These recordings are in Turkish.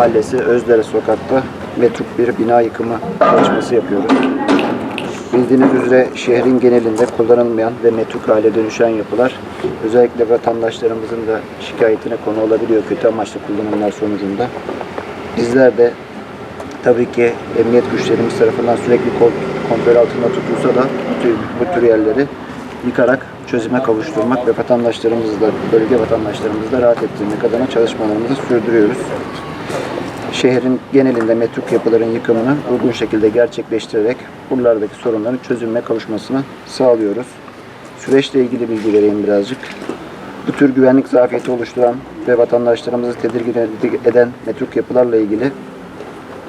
Mahallesi Özdere Sokak'ta metruk bir bina yıkımı çalışması yapıyoruz. Bildiğiniz üzere şehrin genelinde kullanılmayan ve metruk hale dönüşen yapılar özellikle vatandaşlarımızın da şikayetine konu olabiliyor kötü amaçlı kullanımlar sonucunda. Bizler de tabii ki emniyet güçlerimiz tarafından sürekli kontrol altında tutulsa da bu tür, yerleri yıkarak çözüme kavuşturmak ve vatandaşlarımızla, bölge vatandaşlarımızla rahat ettirmek adına çalışmalarımızı sürdürüyoruz. Şehrin genelinde metruk yapıların yıkımını uygun şekilde gerçekleştirerek buralardaki sorunların çözülme kavuşmasını sağlıyoruz. Süreçle ilgili bilgi vereyim birazcık. Bu tür güvenlik zafiyeti oluşturan ve vatandaşlarımızı tedirgin eden metruk yapılarla ilgili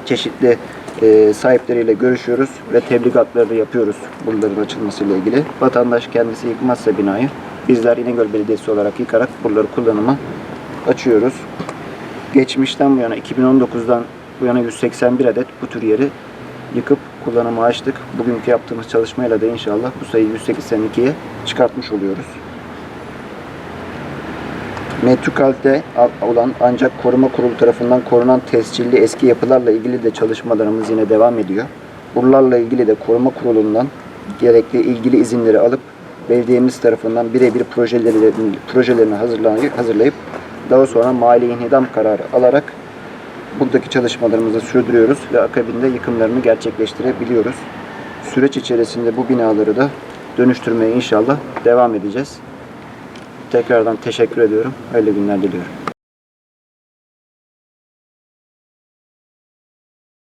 çeşitli e, sahipleriyle görüşüyoruz ve tebligatları yapıyoruz bunların açılmasıyla ilgili. Vatandaş kendisi yıkmazsa binayı bizler İnegöl Belediyesi olarak yıkarak buraları kullanıma açıyoruz. Geçmişten bu yana 2019'dan bu yana 181 adet bu tür yeri yıkıp kullanıma açtık. Bugünkü yaptığımız çalışmayla da inşallah bu sayıyı 182'ye çıkartmış oluyoruz. Metruk halde olan ancak koruma kurulu tarafından korunan tescilli eski yapılarla ilgili de çalışmalarımız yine devam ediyor. Buralarla ilgili de koruma kurulundan gerekli ilgili izinleri alıp belediyemiz tarafından birebir projelerini, projelerini hazırlayıp daha sonra mali inhidam kararı alarak buradaki çalışmalarımızı sürdürüyoruz ve akabinde yıkımlarını gerçekleştirebiliyoruz. Süreç içerisinde bu binaları da dönüştürmeye inşallah devam edeceğiz. Tekrardan teşekkür ediyorum. Hayırlı günler diliyorum.